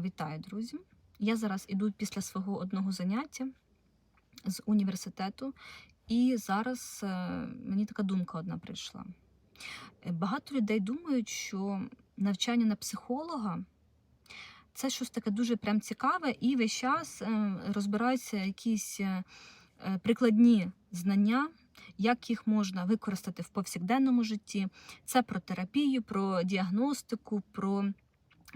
Вітаю, друзі! Я зараз іду після свого одного заняття з університету, і зараз е, мені така думка одна прийшла. Е, Багато людей думають, що навчання на психолога це щось таке дуже прям цікаве, і весь час е, розбираються якісь прикладні знання, як їх можна використати в повсякденному житті. Це про терапію, про діагностику, про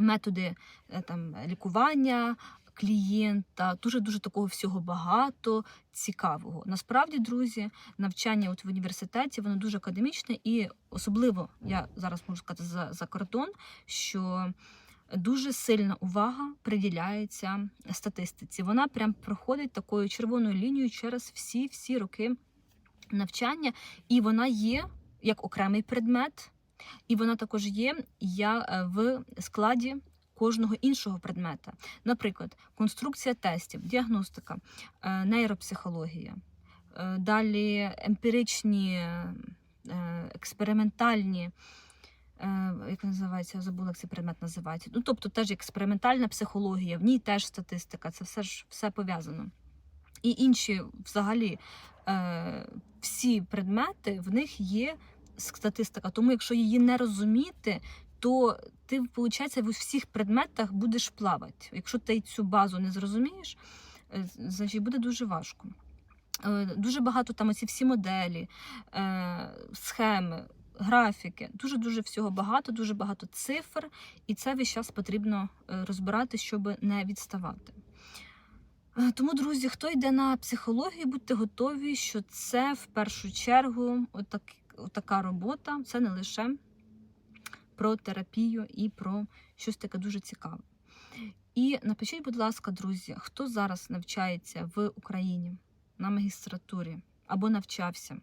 методи е, там, лікування клієнта. Дуже дуже такого всього багато цікавого. Насправді, друзі, навчання от в університеті воно дуже академічне, і особливо я зараз можу сказати за, за кордон, що дуже сильна увага приділяється статистиці. Вона прям проходить такою червоною лінією через всі всі роки навчання, і вона є як окремий предмет, і вона також є е, в складі кожного іншого предмета. Наприклад, конструкція тестів, діагностика, е, нейропсихологія, е, далі емпіричні, експериментальні. Як називається, я забула, як цей предмет називається. Ну, тобто теж експериментальна психологія, в ній теж статистика, це все ж все пов'язано. І інші, взагалі, всі предмети, в них є статистика. Тому, якщо її не розуміти, то ти, виходить, в всіх предметах будеш плавати. Якщо ти цю базу не зрозумієш, е, значить буде дуже важко. Е, Дуже багато там оці всі моделі, е, схеми, графіки, дуже-дуже всього багато, дуже багато цифр, і це весь час потрібно розбирати, щоб не відставати. Тому, друзі, хто йде на психологію, будьте готові, що це в першу чергу отак, така робота, це не лише про терапію і про щось таке дуже цікаве. І напишіть, будь ласка, друзі, хто зараз навчається в Україні на магістратурі або навчався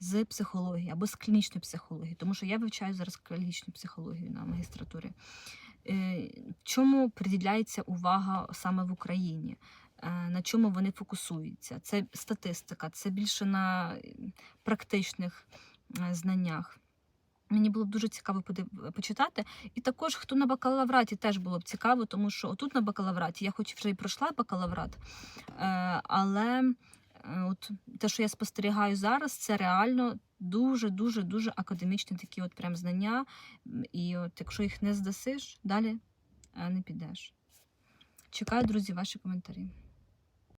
з психології або з клінічної психології, тому що я вивчаю зараз клінічну психологію на магістратурі. Е, Чому приділяється увага саме в Україні? На чому вони фокусуються? Це статистика, це більше на практичних е, знаннях. Мені було б дуже цікаво почитати. І також, хто на бакалавраті, теж було б цікаво, тому що отут на бакалавраті я хоч вже і пройшла бакалаврат, е, але е, от те, що я спостерігаю зараз, це реально дуже, дуже, академічні такі от прям знання. І от якщо їх не здасиш, далі не підеш. Чекаю, друзі, ваші коментарі.